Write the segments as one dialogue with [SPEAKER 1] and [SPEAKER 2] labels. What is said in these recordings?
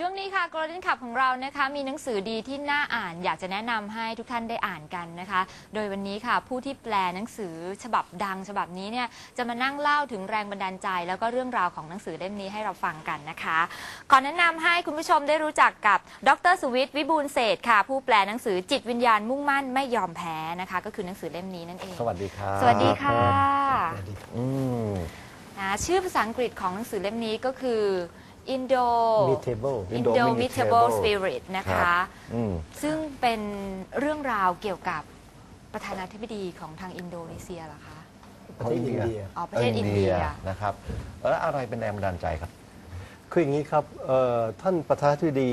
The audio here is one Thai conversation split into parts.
[SPEAKER 1] ช่วงนี้ค่ะ Golden Cup ของเรานะคะ มีหนังสือดีที่น่าอ่าน อยากจะแนะนำให้ทุกท่านได้อ่านกันนะคะ โดยวันนี้ค่ะ ผู้ที่แปลหนังสือฉบับดังฉบับนี้เนี่ยจะมานั่งเล่าถึงแรงบันดาลใจ แล้วก็เรื่องราวของหนังสือเล่มนี้ให้เราฟังกันนะคะ ขอแนะนำให้คุณผู้ชมได้รู้จักกับดรสุวิทย์วิบูลย์เศรษฐ์ค่ะ ผู้แปลหนังสือจิตวิญญาณมุ่งมั่นไม่ยอมแพ้นะคะ ก็คือหนังสือเล่มนี้นั่นเอง
[SPEAKER 2] สวัสดีครับ
[SPEAKER 1] สวัสดีค่ะ
[SPEAKER 2] อืม
[SPEAKER 1] นะชื่อภาษาอังกฤษของหนังสือเล่มนี้ก็คือ Indo
[SPEAKER 3] Meetable
[SPEAKER 1] Indomitable Spirit นะ
[SPEAKER 2] ครั
[SPEAKER 1] คะ
[SPEAKER 2] บ อืม
[SPEAKER 1] ซึ่งเป็นเรื่องราวเกี่ยวกับประธานาธิบดีของทางอินโดนีเซียเหรอคะ
[SPEAKER 3] ประเทศอินเดีย
[SPEAKER 1] อ๋อ ประเทศอินเดีย
[SPEAKER 2] นะครับ แล้วอะไรเป็นแรงบันดาลใจครับ
[SPEAKER 3] คืออย่างนี้ครับเอ่อท่านประธานาธิบดี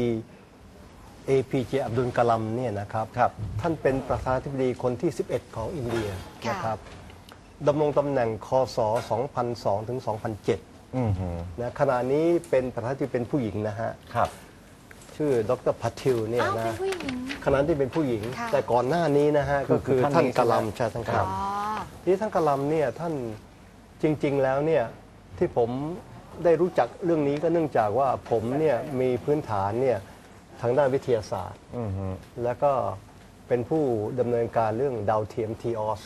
[SPEAKER 3] APJ อับดุลกะลัมเนี่ยนะครับ
[SPEAKER 2] ครับ
[SPEAKER 3] ท่านเป็นประธานาธิบดีคนที่ 11 ของอินเดีย
[SPEAKER 1] ค่ะ
[SPEAKER 3] นะครับดำรงตำแหน่งคศ 2002 ถึง 2007
[SPEAKER 2] อืมฮึ
[SPEAKER 3] นะขณะนี้เป็นประธานาธิบดีเป็นผู้หญิงนะฮะ
[SPEAKER 2] ครับ
[SPEAKER 3] ชื่อดรพัทิลเนี่ย
[SPEAKER 1] อ้าว
[SPEAKER 3] นะ
[SPEAKER 1] เป็นผู้หญิง
[SPEAKER 3] ขณะที่เป็นผู้หญิง
[SPEAKER 1] ค่ะ
[SPEAKER 3] แต่ก่อนหน้านี้นะฮะ
[SPEAKER 2] คื
[SPEAKER 3] ก็
[SPEAKER 2] อ
[SPEAKER 3] คือ
[SPEAKER 2] คือท่าน
[SPEAKER 3] ท่าน
[SPEAKER 2] นี้
[SPEAKER 3] กะลัม
[SPEAKER 2] ใช่
[SPEAKER 3] ใช่
[SPEAKER 2] ไหม
[SPEAKER 3] ท่านกะ
[SPEAKER 1] อ๋
[SPEAKER 3] ลั
[SPEAKER 1] อ
[SPEAKER 3] มนี่ท่านกะลัมเนี่ยท่านจริง ๆ แล้วเนี่ยที่ผมได้รู้จักเรื่องนี้ก็เนื่องจากว่าผมเนี่ยมีพื้นฐานเนี่ยทางด้านวิทยาศาสตร์
[SPEAKER 2] อืมฮึ
[SPEAKER 3] แล้วก็เป็นผู้ดำเนินการเรื่องดาวเทียมทีออส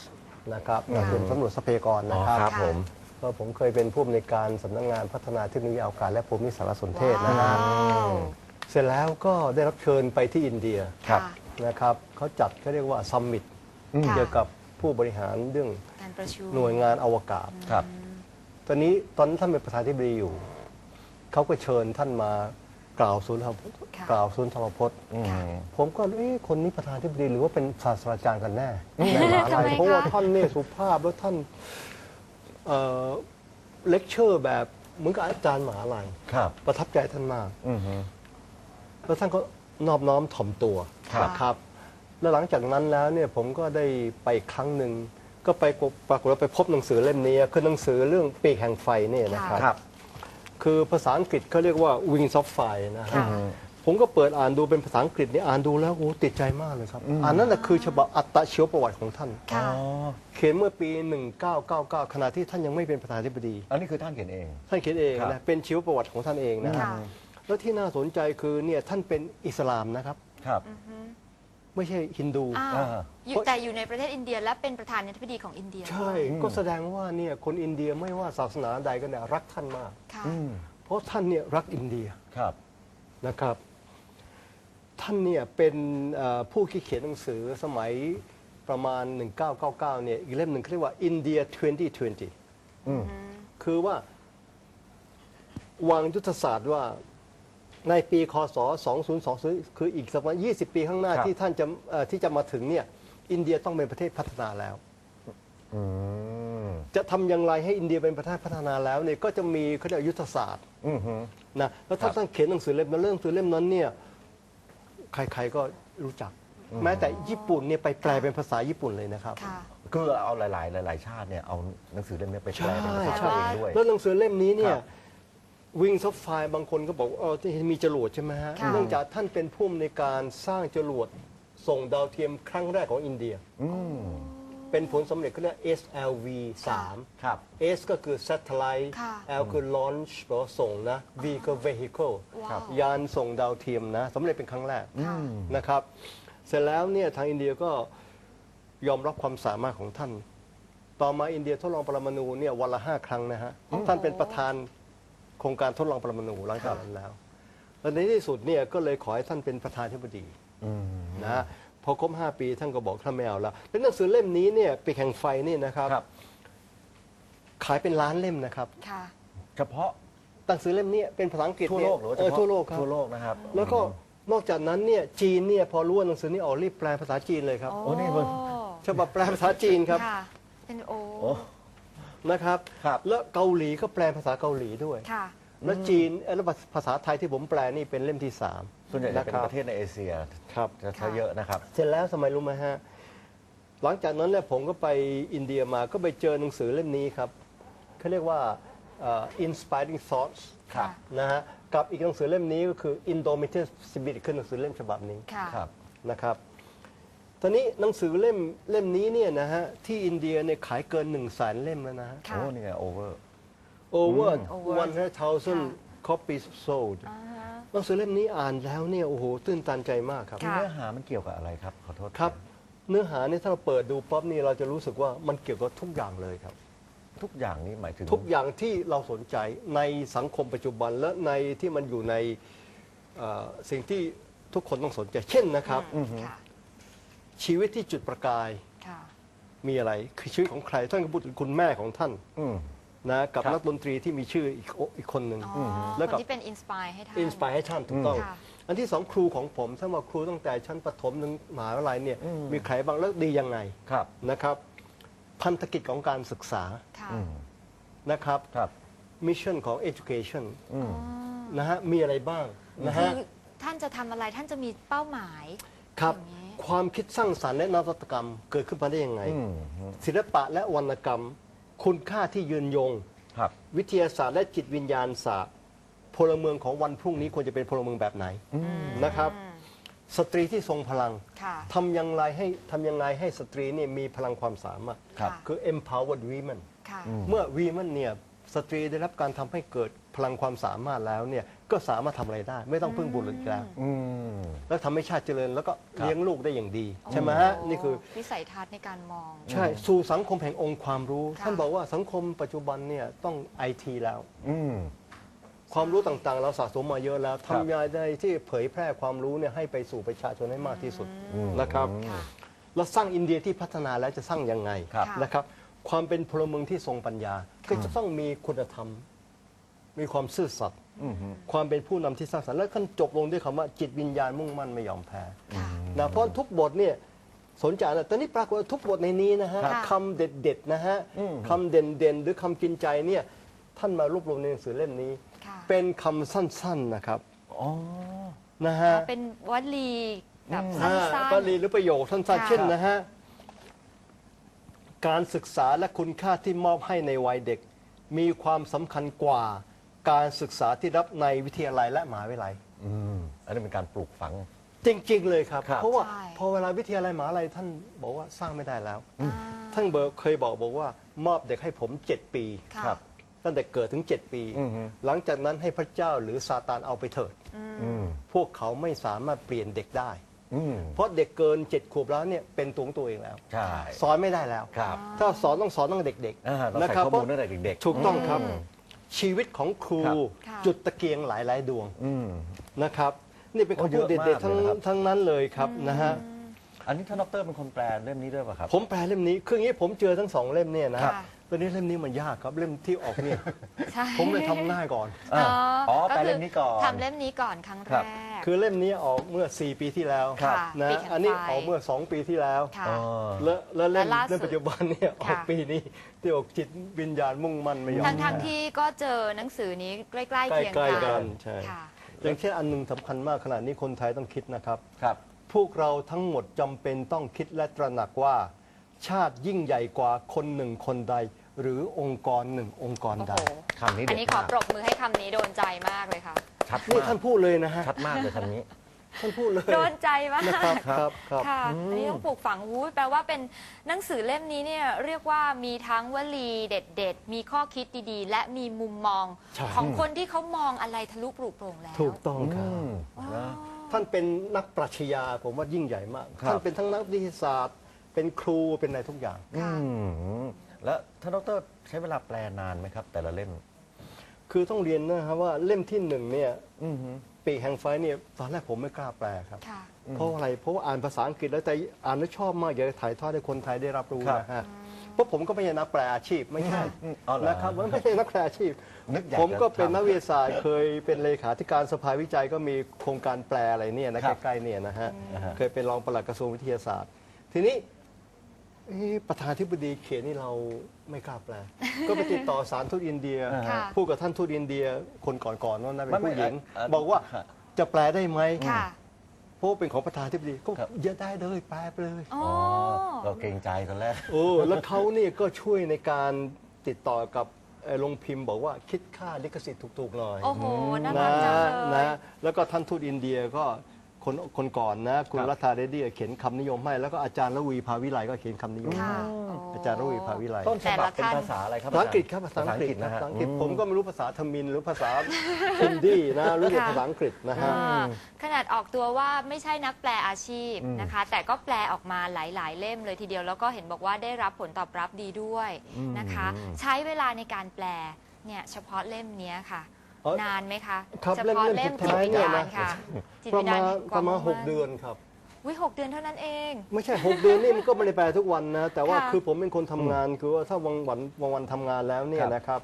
[SPEAKER 3] นะครับดาวเทียมสำรวจทรัพยากร
[SPEAKER 2] อ๋อ
[SPEAKER 3] นะครับ
[SPEAKER 2] ครับ
[SPEAKER 1] ค่ะ
[SPEAKER 2] ผม
[SPEAKER 3] ก็ผมเคยเป็นผู้อำนวยการสำนักงานพัฒนาเทคโนโลยีอวกาศและภูมิสารสนเทศนะค
[SPEAKER 1] ว้า
[SPEAKER 3] รับ
[SPEAKER 1] ว
[SPEAKER 3] เสร็จแล้วก็ได้รับเชิญไปที่อินเดีย
[SPEAKER 2] ครับ
[SPEAKER 1] ค่ะ
[SPEAKER 3] นะครับเขาจัดเขาเรียกว่าซัมมิต
[SPEAKER 1] ค่ะ
[SPEAKER 3] เกี่ยวกับผู้บริหารเรื่อง
[SPEAKER 1] การประชุม
[SPEAKER 3] หน่วยงานอวกาศ
[SPEAKER 2] ครับ
[SPEAKER 3] ตอนนี้ตอนนั้นท่านเป็นประธานธิบดีอยู่ เขาก็เชิญท่านมากล่าวศูนย์ธรรม
[SPEAKER 1] ค่ะ
[SPEAKER 3] กล่าวศูนย์ธรรมพจน์
[SPEAKER 2] อืม
[SPEAKER 1] ค่ะ
[SPEAKER 3] ผมก็เอ๊ะคนนี้ประธานธิบดีหรือว่าเป็นศาสตราจารย์กันแน่
[SPEAKER 1] อืม
[SPEAKER 3] ในมหา
[SPEAKER 1] ทำ
[SPEAKER 3] ลั
[SPEAKER 1] ไม
[SPEAKER 3] ยเพราะว่า
[SPEAKER 1] คะ
[SPEAKER 3] ท่านเนี่ยสุภาพแล้วท่าน เอ่อเลคเชอร์แบบเหมือนกับอาจารย์มหาลัย
[SPEAKER 2] ครับ
[SPEAKER 3] ประทับใจท่านมาก
[SPEAKER 2] อืมฮึ
[SPEAKER 3] แล้วท่านก็นอบน้อมถ่อมตัว
[SPEAKER 2] ครับ
[SPEAKER 3] นะครับ แล้วหลังจากนั้นแล้วเนี่ยผมก็ได้ไปอีกครั้งหนึ่งก็ไปพบปรากฏว่าไปพบหนังสือเล่มนี้คือหนังสือเรื่องปีกแห่งไฟเนี่ยนะครับ
[SPEAKER 2] ครับ
[SPEAKER 3] คือภาษาอังกฤษเขาเรียกว่า Wings of Fire นะฮะ
[SPEAKER 1] ค่ะ
[SPEAKER 3] ผมก็เปิดอ่านดูเป็นภาษาอังกฤษนี่อ่านดูแล้วโอ้ติดใจมากเลยครับอ่านนั่นแหละคือฉบับอัตชีวประวัติของท่าน
[SPEAKER 1] ค่ะ
[SPEAKER 2] อ๋อ
[SPEAKER 3] เขียนเมื่อปี 1999 ขณะที่ท่านยังไม่เป็นประธานาธิบดี
[SPEAKER 2] อันนี้คือท่านเขียนเอง
[SPEAKER 3] ท่านเขียนเอง
[SPEAKER 2] ครับ
[SPEAKER 3] นะเป็นชีวประวัติของท่านเองนะฮะ
[SPEAKER 1] ค่ะ
[SPEAKER 3] แล้วที่น่าสนใจคือเนี่ยท่านเป็นอิสลามนะครับ
[SPEAKER 2] ครับ
[SPEAKER 3] ไม่ใช่ฮินดู
[SPEAKER 1] อ้าว
[SPEAKER 2] อ่า
[SPEAKER 1] อยู่แต่อยู่ในประเทศอินเดียและเป็นประธานาธิบดีของอินเดีย
[SPEAKER 3] ใช่ก็แสดงว่าเนี่ยคนอินเดียไม่ว่าศาสนาใดก็เนี่ยรักท่านมาก
[SPEAKER 1] ค่ะ
[SPEAKER 2] อืม
[SPEAKER 3] เพราะท่านเนี่ยรักอินเดีย
[SPEAKER 2] ครับ
[SPEAKER 3] นะครับ ท่านเนี่ยเป็นเอ่อผู้ที่เขียนหนังสือสมัยประมาณ 1999 เนี่ย อีกเล่มหนึ่งเขาเรียกว่า India 2020
[SPEAKER 2] อืม
[SPEAKER 3] คือว่าวางยุทธศาสตร์ว่าในปีคศ 2020 คืออีกสักประมาณ20 ปีข้างหน้า
[SPEAKER 2] ครับ
[SPEAKER 3] ที่ท่านจะเอ่อที่จะมาถึงเนี่ย อินเดียต้องเป็นประเทศพัฒนาแล้ว
[SPEAKER 2] อืม
[SPEAKER 3] จะทำอย่างไรให้อินเดียเป็นประเทศพัฒนาแล้วเนี่ยก็จะมีเขาเรียกว่ายุทธศาสตร์
[SPEAKER 2] อืมฮึ
[SPEAKER 3] นะแล้วถ้า
[SPEAKER 2] ครับ
[SPEAKER 3] ท่านเขียนหนังสือเล่มนั้นเรื่องหนังสือเล่มนั้นเนี่ย ใครๆก็รู้จัก แม้แต่ญี่ปุ่นเนี่ยไปแปลเป็นภาษาญี่ปุ่นเลยนะครับ
[SPEAKER 1] ค่ะ
[SPEAKER 2] คือเอาหลายๆ หลาย ๆ ชาติเนี่ยเอาหนังสือเล่มนี้ไปแปลเป็นภาษา
[SPEAKER 3] ใช่
[SPEAKER 2] เองด้วย
[SPEAKER 3] แล้วหนังสือเล่มนี้เนี่
[SPEAKER 2] ค
[SPEAKER 3] ย
[SPEAKER 2] รับ
[SPEAKER 3] วิงซอฟไฟบางคนก็บอกว่าเออที่มีจรวดใช่ไหมฮะ
[SPEAKER 1] ค่ะ
[SPEAKER 3] เนื่องจากท่านเป็นผู้อำนวยการสร้างจรวดส่งดาวเทียมครั้งแรกของอินเดีย
[SPEAKER 2] อืม
[SPEAKER 3] เป็นผลสำเร็จเขาเรียก SLV 3
[SPEAKER 2] ครับ
[SPEAKER 3] S ก็คือ satellite
[SPEAKER 1] ค่ะ
[SPEAKER 3] L คือ launch แปลว่าส่งนะ V ก็ vehicle
[SPEAKER 1] ว้าว
[SPEAKER 3] ยานส่งดาวเทียมนะสำเร็จเป็นครั้งแรก
[SPEAKER 1] ค่ะ
[SPEAKER 3] นะครับ เสร็จแล้วเนี่ยทางอินเดียก็ยอมรับความสามารถของท่าน ต่อมาอินเดียทดลองปรมาณูเนี่ยวันละห้าครั้งนะฮะ ท่านเป็นประธานโครงการทดลองปรมาณูหลังจากนั้นแล้ว แล้วในที่สุดเนี่ยก็เลยขอให้ท่านเป็นประธานธิบดี
[SPEAKER 2] อืม
[SPEAKER 3] นะฮะพ อครบ5 ปี ท่านก็บอกท่านไม่เอาแล้วแล้วหนังสือเล่มนี้เนี่ยไปแข่งไฟนี่นะครับ
[SPEAKER 2] ครับ
[SPEAKER 3] ขายเป็นล้านเล่มนะครับ
[SPEAKER 1] ค่ะ
[SPEAKER 2] เฉพาะ
[SPEAKER 3] หนังสือเล่มนี้เป็นภาษาอังกฤษ
[SPEAKER 2] ทั่ว
[SPEAKER 3] เนี่ย
[SPEAKER 2] โลกหรือว่า
[SPEAKER 3] เอ
[SPEAKER 2] เฉ
[SPEAKER 3] อ
[SPEAKER 2] พาะ
[SPEAKER 3] ทั่วโลกครับ
[SPEAKER 2] ทั่วโลกนะครับ
[SPEAKER 3] แล้วก็นอกจากนั้นเนี่ยจีนเนี่ยพอรู้ว่าหนังสือนี้ออกรีบแปลภาษาจีนเลยครับ
[SPEAKER 2] โอ้นี่มัน
[SPEAKER 3] ฉบับแปลภาษาจีนครับ
[SPEAKER 1] ค่ะเป็นโอ
[SPEAKER 2] โอ้
[SPEAKER 3] นะครับ
[SPEAKER 2] ครับ
[SPEAKER 3] แล้วเกาหลีก็แปลภาษาเกาหลีด้วย
[SPEAKER 1] ค่ะ
[SPEAKER 3] แล้วจีนเอ่อแล้วภาษาไทยที่ผมแปลนี่เป็นเล่มที่สาม
[SPEAKER 2] ส่วนใหญ่จะเป็น
[SPEAKER 3] นะครับ
[SPEAKER 2] ประเทศในเอเชีย
[SPEAKER 3] ครับ
[SPEAKER 2] จะ
[SPEAKER 1] ค่ะ
[SPEAKER 2] เยอะนะครับ
[SPEAKER 3] เสร็จแล้วสมัยรู้ไหมฮะ หลังจากนั้นเนี่ยผมก็ไปอินเดียมาก็ไปเจอหนังสือเล่มนี้ครับเขาเรียกว่าเอ่อ inspiring thoughts
[SPEAKER 2] ครับ
[SPEAKER 3] นะฮะกับอีกหนังสือเล่มนี้ก็คือ Indomitable Spirit คือหนังสือเล่มฉบับนี้
[SPEAKER 1] ค่ะ
[SPEAKER 2] ครับ นะครับ
[SPEAKER 3] ตอนนี้หนังสือเล่มเล่มนี้เนี่ยนะฮะที่อินเดียเนี่ยขายเกิน1นึ่งแสนเล่มแล้วนะฮะ
[SPEAKER 1] ค่ะ
[SPEAKER 2] โอ้นี่ไงโอเวอร์
[SPEAKER 3] over
[SPEAKER 1] Over
[SPEAKER 3] 100,000 copies sold
[SPEAKER 1] อ่าฮะ
[SPEAKER 3] หนังสือเล่มนี้อ่านแล้วเนี่ยโอ้โหตื้นตันใจมากครับ
[SPEAKER 1] ค่ะ
[SPEAKER 2] เนื้อหามันเกี่ยวกับอะไรครับ ขอโทษ
[SPEAKER 3] ครับ เนื้อหาเนี่ยถ้าเราเปิดดูป๊อปนี่เราจะรู้สึกว่ามันเกี่ยวกับทุกอย่างเลยครับ
[SPEAKER 2] ทุกอย่างนี้หมายถึง
[SPEAKER 3] ทุกอย่างที่เราสนใจในสังคมปัจจุบันและในที่มันอยู่ในเอ่อสิ่งที่ทุกคนต้องสนใจ เช่นนะครับ
[SPEAKER 1] อืมค่ะ
[SPEAKER 3] ชีวิตที่จุดประกาย
[SPEAKER 1] ค่ะ
[SPEAKER 3] มีอะไร คือชีวิตของใครท่านก็พูดถึงคุณแม่ของท่าน
[SPEAKER 2] อืม
[SPEAKER 3] นะกับ
[SPEAKER 2] ครับ
[SPEAKER 3] นักดนตรีที่มีชื่ออีกอีกคนหนึ่ง
[SPEAKER 1] อ๋ออ
[SPEAKER 3] แล้ว
[SPEAKER 1] ค
[SPEAKER 3] กับ
[SPEAKER 1] นที่เป็นอินสปายให้ท่าน
[SPEAKER 3] อินสปายให้ท่านถูกต้อง
[SPEAKER 1] ค่ะ
[SPEAKER 3] อันที่สองครูของผมท่านว่าครูตั้งแต่ชั้นประถมถึงมหาวิทยาลัยเนี่ย
[SPEAKER 2] อืม
[SPEAKER 3] มีใครบ้างแล้วดียังไง
[SPEAKER 2] ครับ
[SPEAKER 3] นะครับ พันธกิจของการศึกษา
[SPEAKER 1] ค่ะ
[SPEAKER 2] อืม
[SPEAKER 3] นะครับ
[SPEAKER 2] ครับ
[SPEAKER 3] มิชชั่นของ education
[SPEAKER 2] อืม
[SPEAKER 3] นะฮะมีอะไรบ้างนะ
[SPEAKER 1] คื
[SPEAKER 3] ฮะ
[SPEAKER 1] อท่านจะทำอะไรท่านจะมีเป้าหมาย
[SPEAKER 3] ครับ
[SPEAKER 1] อย่างนี้
[SPEAKER 3] ความคิดสร้างสรรค์และนวัตกรรมเกิดขึ้นมาได้ยังไง
[SPEAKER 2] อืม
[SPEAKER 3] ศิลปะและวรรณกรรม คุณค่าที่ยืนยง
[SPEAKER 2] ครับ
[SPEAKER 3] วิทยาศาสตร์และจิตวิญญาณศาสตร์พลเมืองของวันพรุ่งนี้ควรจะเป็นพลเมืองแบบไหน นะครับ
[SPEAKER 1] อืม
[SPEAKER 3] สตรีที่ทรงพลัง
[SPEAKER 1] ค่ะ
[SPEAKER 3] ทำอย่างไรให้ทำยังไงให้สตรีเนี่ยมีพลังความสามารถ
[SPEAKER 2] ครับ
[SPEAKER 1] ค่ะ
[SPEAKER 3] คือ empowered women
[SPEAKER 1] ค่ะ
[SPEAKER 3] เมื่อ women เนี่ยสตรีได้รับการทำให้เกิดพลังความสามารถแล้วเนี่ย ก็สามารถทำอะไรได้ ไม่ต้องพึ่งบุรุษอีกแล้ว
[SPEAKER 2] อืม
[SPEAKER 3] แล้วทำให้ชาติเจริญแล้วก็
[SPEAKER 2] ครับ
[SPEAKER 3] เลี้ยงลูกได้อย่างดี ใช่ไหมฮะนี่คือ
[SPEAKER 1] วิสัยทัศน์ในการมอง
[SPEAKER 3] ใช่สู่สังคมแห่งองค์ความรู้
[SPEAKER 1] ค่ะ
[SPEAKER 3] ท่านบอกว่าสังคมปัจจุบันเนี่ยต้องไอทีแล้ว
[SPEAKER 2] อืม
[SPEAKER 3] ความรู้ต่างๆ เราสะสมมาเยอะแล้ว
[SPEAKER 2] ครับ
[SPEAKER 3] ทำยังไงที่เผยแพร่ความรู้เนี่ยให้ไปสู่ประชาชนให้มากที่สุด
[SPEAKER 2] อืม
[SPEAKER 3] นะครับ
[SPEAKER 1] ค่ะ
[SPEAKER 3] แล้วสร้างอินเดียที่พัฒนาแล้วจะสร้างยังไง
[SPEAKER 2] ครับ
[SPEAKER 1] ค่ะ
[SPEAKER 3] นะครับ ความเป็นพลเมืองที่ทรงปัญญาก็จะต้องมีคุณธรรม มีความซื่อสัตย์
[SPEAKER 2] อืม
[SPEAKER 3] ความเป็นผู้นำที่สร้างสรรค์และขั้นจบลงด้วยคำว่าจิตวิญญาณมุ่งมั่นไม่ยอมแพ้
[SPEAKER 1] ค่ะ
[SPEAKER 3] นะเพราะทุกบทเนี่ยสนใจนะแต่นี่ปรากฏว่าทุกบทในนี้นะฮะ
[SPEAKER 1] ครับ
[SPEAKER 3] คำเด็ดๆนะฮะ
[SPEAKER 2] อืม
[SPEAKER 3] คำเด่นๆ หรือคำกินใจเนี่ยท่านมารวบรวมในหนังสือเล่มนี้
[SPEAKER 1] ค่ะ
[SPEAKER 3] เป็นคำสั้นๆนะครับ
[SPEAKER 2] อ๋อ
[SPEAKER 3] นะฮะ
[SPEAKER 1] เป็นวลีแบบสั
[SPEAKER 3] อ่า้
[SPEAKER 1] น
[SPEAKER 3] บาลีหรือประโยคสั้น
[SPEAKER 1] ค่ะ
[SPEAKER 3] ๆเช่นนะฮะการศึกษาและคุณค่าที่มอบให้ในวัยเด็ก มีความสำคัญกว่า การศึกษาที่รับในวิทยาลัยและมหาวิทยาลัย
[SPEAKER 2] อืมอันนี้เป็นการปลูกฝัง
[SPEAKER 3] จริง ๆ เลยครับ
[SPEAKER 2] ครับ
[SPEAKER 3] เพราะว่า
[SPEAKER 1] ใช่
[SPEAKER 3] พอเวลาวิทยาลัยมหาวิทยาลัยท่านบอกว่าสร้างไม่ได้แล้ว
[SPEAKER 1] อ่า
[SPEAKER 3] ท่านเบอร์เคยบอกบอกว่ามอบเด็กให้ผม 7 ปี
[SPEAKER 1] ค่ะ
[SPEAKER 2] ครับ
[SPEAKER 3] ตั้งแต่เกิดถึง 7 ปี
[SPEAKER 2] อือฮึ
[SPEAKER 3] หลังจากนั้นให้พระเจ้าหรือซาตานเอาไปเถิด
[SPEAKER 2] อืม
[SPEAKER 3] พวกเขาไม่สามารถเปลี่ยนเด็กได้
[SPEAKER 2] อืม
[SPEAKER 3] เพราะเด็กเกินเจ็ดขวบแล้วเนี่ยเป็นตัวของตัวเองแล้ว
[SPEAKER 2] ใช่
[SPEAKER 3] สอนไม่ได้แล้ว
[SPEAKER 2] ครับ
[SPEAKER 3] ถ้าสอนต้องสอนตั้งแต่เด็ก
[SPEAKER 2] อ่าต้อง
[SPEAKER 3] นะ
[SPEAKER 2] ใส่
[SPEAKER 3] ครับ
[SPEAKER 2] ข้อมูลตั้งแต่เด็กๆ
[SPEAKER 3] ถูกต้องครับ
[SPEAKER 2] อืม
[SPEAKER 3] ชีวิตของครู
[SPEAKER 2] ครับ
[SPEAKER 1] ค่ะ
[SPEAKER 3] จุดตะเกียงหลายหลาย ๆ ดวง
[SPEAKER 2] อืม
[SPEAKER 3] นะครับ นี่เป็น
[SPEAKER 2] โอ้
[SPEAKER 3] คำพูด
[SPEAKER 2] เยอะมาก
[SPEAKER 3] เด็ดๆทั้ง
[SPEAKER 2] เลยนะครับ
[SPEAKER 3] ทั้งนั้นเลยครับนะฮะ
[SPEAKER 2] อันนี้ท่านดรเป็นคนแปลเล่มนี้ด้วยป่ะครับ
[SPEAKER 3] ผมแปลเล่มนี้คืออย่างนี้ผมเจอทั้งสองเล่มเนี่ยนะ
[SPEAKER 1] ค่ะ
[SPEAKER 3] ตอนนี้เล่มนี้มันยากครับเล่มที่ออกเนี่ย
[SPEAKER 1] ใช่
[SPEAKER 3] ผมเลยทำง่ายก่อน
[SPEAKER 2] อ่าอ๋อ
[SPEAKER 1] ก็
[SPEAKER 2] แปล
[SPEAKER 1] คื
[SPEAKER 2] เล่มนี้ก่อน
[SPEAKER 1] ทำเล่มนี้ก่อนครั้ง
[SPEAKER 2] ครั
[SPEAKER 1] แร
[SPEAKER 2] บ
[SPEAKER 1] ก
[SPEAKER 3] คือเล่มนี้ออกเมื่อ 4 ปีที่แล้ว
[SPEAKER 1] ค่ะ
[SPEAKER 3] นะ
[SPEAKER 1] ปีแห่ง
[SPEAKER 3] อันนี้
[SPEAKER 1] ไฟ
[SPEAKER 3] ออกเมื่อ 2 ปีที่แล้ว
[SPEAKER 1] ค่ะ
[SPEAKER 2] อ๋อ
[SPEAKER 3] แล้วแล้วเล่ม
[SPEAKER 1] และล่าสุด
[SPEAKER 3] เล่มปัจจุบันเนี่ยออก
[SPEAKER 1] ค่ะ
[SPEAKER 3] ปีนี้ที่ออกจิตวิญญาณมุ่งมั่นไม่ยอม
[SPEAKER 1] ทั้งทั้ง
[SPEAKER 3] แพ้
[SPEAKER 1] ที่ก็เจอหนังสือนี้ใกล้ๆเคียง
[SPEAKER 3] ใกล้
[SPEAKER 1] กั
[SPEAKER 3] ๆกัน
[SPEAKER 1] น
[SPEAKER 3] ใช่
[SPEAKER 1] ค่ะ
[SPEAKER 3] อย่างเช่นอันหนึงสำคัญมากขนาดนี้คนไทยต้องคิดนะครับ
[SPEAKER 2] ครับ
[SPEAKER 3] พวกเราทั้งหมดจำเป็นต้องคิดและตระหนักว่า ชาติยิ่งใหญ่กว่าคนหนึ่งคนใด หรือองค์กรหนึ่งองค์กร
[SPEAKER 1] โอ้
[SPEAKER 3] ใด
[SPEAKER 1] โห
[SPEAKER 2] คำนี้
[SPEAKER 1] อัน
[SPEAKER 2] เด็
[SPEAKER 1] นี้
[SPEAKER 2] ด
[SPEAKER 1] ขอ
[SPEAKER 2] มาก
[SPEAKER 1] ปรบมือให้คำนี้โดนใจมากเลยค่ะ
[SPEAKER 2] ชัด
[SPEAKER 3] นี่
[SPEAKER 2] มาก
[SPEAKER 3] ท่านพูดเลยนะฮะ
[SPEAKER 2] ชัดมากเลยคำนี้
[SPEAKER 3] ท่านพูดเลย
[SPEAKER 1] โดนใจมาก
[SPEAKER 3] นะครับครับครับ
[SPEAKER 1] ค่ะอันนี้ต้องปลูกฝังวู้ยแปลว่าเป็นหนังสือเล่มนี้เนี่ยเรียกว่ามีทั้งวลีเด็ด ๆ มีข้อคิดดีๆ และมีมุมมอง
[SPEAKER 3] ใช่
[SPEAKER 1] ของคนที่เขามองอะไรทะลุปลุกโปร่งแล้ว
[SPEAKER 3] ถูกต้องค
[SPEAKER 2] อื
[SPEAKER 3] รับ
[SPEAKER 2] มนะ
[SPEAKER 3] ท่านเป็นนักปรัชญาผมว่ายิ่งใหญ่มาก
[SPEAKER 2] ครับ
[SPEAKER 3] ท่านเป็นทั้งนักวิทยาศาสตร์ เป็นครูเป็นอะไรทุกอย่าง
[SPEAKER 2] อืม แล้วท่านดรใช้เวลาแปลนานไหมครับ แต่ละเล่ม
[SPEAKER 3] คือต้องเรียนนะครับว่าเล่มที่หนึ่งเนี่ย
[SPEAKER 2] อืม
[SPEAKER 3] ปีกแห่งไฟเนี่ยตอนแรกผมไม่กล้าแปลครับ
[SPEAKER 1] ค่ะ
[SPEAKER 3] เพราะอะไรเพราะว่าอ่านภาษาอังกฤษแล้วแต่อ่านแล้วชอบมากอยากจะถ่ายทอดให้คนไทยได้รับรู้
[SPEAKER 2] ครับ
[SPEAKER 3] นะฮะเพราะผมก็ไม่ใช่นักแปลอาชีพไม่ใช่
[SPEAKER 2] อืมอ๋อเหรอ
[SPEAKER 3] นะครับมันไม่ใช่นักแปลอาชีพ
[SPEAKER 2] นึกอยาก
[SPEAKER 3] ผมก็เป็น
[SPEAKER 2] จะทำ
[SPEAKER 3] นักวิทยาศาสตร์ เคยเป็นเลขาธิการสภาวิจัยก็มีโครงการแปลอะไรเนี่ยนะครับ ใกล้ๆเนี่ยนะฮะ
[SPEAKER 2] อ่าฮะ
[SPEAKER 3] เคยเป็นรองปลัดกระทรวงวิทยาศาสตร์ ทีนี้ เอ๊ะประธานาธิบดีเขียนนี่เราไม่กล้าแปล ก็ไปติดต่อสารทูตอินเดีย
[SPEAKER 2] อ่าฮะ
[SPEAKER 1] ค่ะ
[SPEAKER 3] พูดกับท่านทูตอินเดียคนก่อนๆว่านะเป็น
[SPEAKER 2] ไม่ไม่
[SPEAKER 3] ผู้หญิง
[SPEAKER 2] อะอะ
[SPEAKER 3] บอกว่า
[SPEAKER 2] ฮะ
[SPEAKER 3] จะแปลได้ไหม
[SPEAKER 1] ค่ะ
[SPEAKER 3] เพราะว่าเป็นของประธานาธิบดีก็
[SPEAKER 2] ครับ
[SPEAKER 3] เยอะได้เลยแปลไปเลย
[SPEAKER 1] อ๋อ
[SPEAKER 2] อ๋อเราเกรงใจตอนแรก
[SPEAKER 3] โอ้แล้วเขาเนี่ยก็ช่วยในการติดต่อกับเอ่อโรงพิมพ์ บอกว่าคิดค่าลิขสิทธิ์ถูกๆหน่อย
[SPEAKER 1] โอ้โหน่า
[SPEAKER 3] นะ
[SPEAKER 1] รักจังเลย
[SPEAKER 3] นะแล้วก็ท่านทูตอินเดียก็ คนคนก่อนนะคุณ
[SPEAKER 2] ครับ
[SPEAKER 3] รัฐาเรดดี้เขียนคำนิยมให้ แล้วก็อาจารย์ระวีภาวิไลก็เขียนคำนิยม
[SPEAKER 1] ค่ะ
[SPEAKER 3] ให้อาจารย์ระวีภาวิไล
[SPEAKER 2] ต้นฉบับ
[SPEAKER 1] แต่ละ
[SPEAKER 2] เป็น
[SPEAKER 1] ท่าน
[SPEAKER 2] ภาษาอะไรครับ
[SPEAKER 3] ภาษาอังกฤษครับภาษาอังกฤษ
[SPEAKER 2] นะ
[SPEAKER 3] ภา
[SPEAKER 2] ฮะ
[SPEAKER 3] ษาอังกฤษ
[SPEAKER 2] อื
[SPEAKER 3] ผมก็ไม่รู้ภาษาทมินหรือภาษาฮินดีนะรู้แต่
[SPEAKER 1] ค่ะ
[SPEAKER 3] ภาษาอังกฤษนะฮะ
[SPEAKER 1] อ่าขนาดออกตัวว่าไม่ใช่นักแปลอาชีพ
[SPEAKER 2] อืม
[SPEAKER 1] นะคะ แต่ก็แปลออกมาหลาย ๆ เล่มเลยทีเดียวแล้วก็เห็นบอกว่าได้รับผลตอบรับดีด้วยนะคะ ใช้เวลาในการแปลเนี่ยเฉพาะเล่มเนี้ยค่ะ
[SPEAKER 3] อ๋อ
[SPEAKER 1] นานไหมคะ
[SPEAKER 3] ครับ
[SPEAKER 1] เฉพาะ
[SPEAKER 3] เล่
[SPEAKER 1] เล่
[SPEAKER 3] ม
[SPEAKER 1] ม
[SPEAKER 3] สุ
[SPEAKER 1] จิ
[SPEAKER 3] ด
[SPEAKER 1] ต
[SPEAKER 3] ท้าย
[SPEAKER 1] วิญ
[SPEAKER 3] เนี่ย
[SPEAKER 1] ญาณ
[SPEAKER 3] นะ
[SPEAKER 1] ค่ะจิต
[SPEAKER 3] ประ
[SPEAKER 1] วิญญา
[SPEAKER 3] มา
[SPEAKER 1] ณ
[SPEAKER 3] ณ
[SPEAKER 1] แห่งค
[SPEAKER 3] ป
[SPEAKER 1] ว
[SPEAKER 3] ระมาณ
[SPEAKER 1] ง
[SPEAKER 3] หก
[SPEAKER 1] น
[SPEAKER 3] เดือนครับ
[SPEAKER 1] วิหกเดือนเท่านั้นเอง
[SPEAKER 3] ไม่ใช่ 6 เดือนนี่มันก็ไม่ได้แปลทุกวันนะ แต่ว่า
[SPEAKER 1] ค่ะ
[SPEAKER 3] คือผมเป็นคนทำงาน คือว่าถ้าวันวันวันวันทำงานแล้วเนี่ย
[SPEAKER 2] ครับ
[SPEAKER 3] นะครับ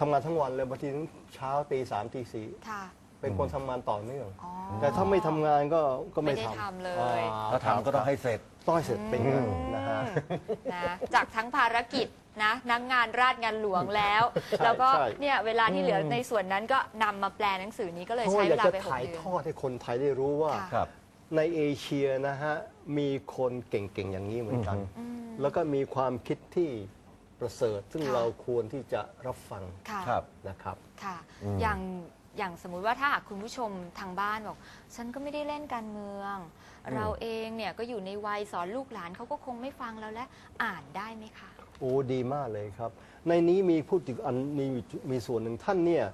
[SPEAKER 3] ทำงานทั้งวันเลยบางทีถึงเช้าตีสามตีสี่
[SPEAKER 1] ค่ะ
[SPEAKER 3] เป็นคนทำงานต่อเนื่อง
[SPEAKER 1] อ๋อ
[SPEAKER 3] แต่ถ้าไม่ทำงานก็ก็ไม่
[SPEAKER 1] ไม่ได้
[SPEAKER 3] ทำ
[SPEAKER 1] ทำเลย
[SPEAKER 3] อ่า
[SPEAKER 2] ถ้าทำก็ต้องให้เสร็จ
[SPEAKER 3] ต้องให้เสร็จเป็นงานนะฮะ
[SPEAKER 1] นะจากทั้งภารกิจ นะนักงานราชงานหลวงแล้ว
[SPEAKER 3] ใช่
[SPEAKER 1] แล้วก็
[SPEAKER 3] ใช่
[SPEAKER 1] เนี่ยเวลาที่เหลือในส่วนนั้นก็นำมาแปลหนังสือนี้ก็เลย
[SPEAKER 3] เพราะ
[SPEAKER 1] ใช้
[SPEAKER 3] ว่าอาก
[SPEAKER 1] เวยลา
[SPEAKER 3] จะ
[SPEAKER 1] ไปหก
[SPEAKER 3] ถ่าย
[SPEAKER 1] เดือน
[SPEAKER 3] ทอดให้คนไทยได้รู้ว่า
[SPEAKER 1] ค่ะ
[SPEAKER 2] ครับ
[SPEAKER 3] ในเอเชียนะฮะ มีคนเก่ง ๆ อย่างนี้เหมือนกัน
[SPEAKER 1] อืม
[SPEAKER 3] แล้วก็มีความคิดที่ประเสริฐ ซึ่ง
[SPEAKER 1] ค่ะ
[SPEAKER 3] เราควรที่จะรับฟัง
[SPEAKER 1] ค่ะ
[SPEAKER 2] ครับ
[SPEAKER 3] นะครับ
[SPEAKER 1] ค่ะ
[SPEAKER 2] อืม
[SPEAKER 1] อย่าง อย่างสมมุติว่าถ้าหากคุณผู้ชมทางบ้านบอก ฉันก็ไม่ได้เล่นการเมือง เราเองเนี่ยก็อยู่ในวัยสอนลูกหลานเขาก็คงไม่ฟังเราและอ่านได้ไหมคะ
[SPEAKER 3] โอ้ดีมากเลยครับ ในนี้มีพูดถึงอันมีมีส่วนหนึ่งท่านเนี่ย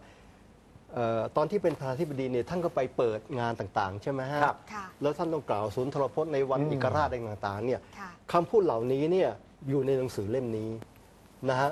[SPEAKER 3] เอ่อตอนที่เป็นประธานาธิบดีเนี่ยท่านก็ไปเปิดงานต่างๆ ใช่ไหมฮะ
[SPEAKER 2] ครับ
[SPEAKER 1] ค่ะ
[SPEAKER 3] แล้วท่านต้องกล่าวศูนย์ทรพจน์ในวัน
[SPEAKER 2] อืม
[SPEAKER 3] เอกราชอะไรต่างๆเนี่ย
[SPEAKER 1] ค่ะ
[SPEAKER 3] คำพูดเหล่านี้เนี่ยอยู่ในหนังสือเล่มนี้นะฮะ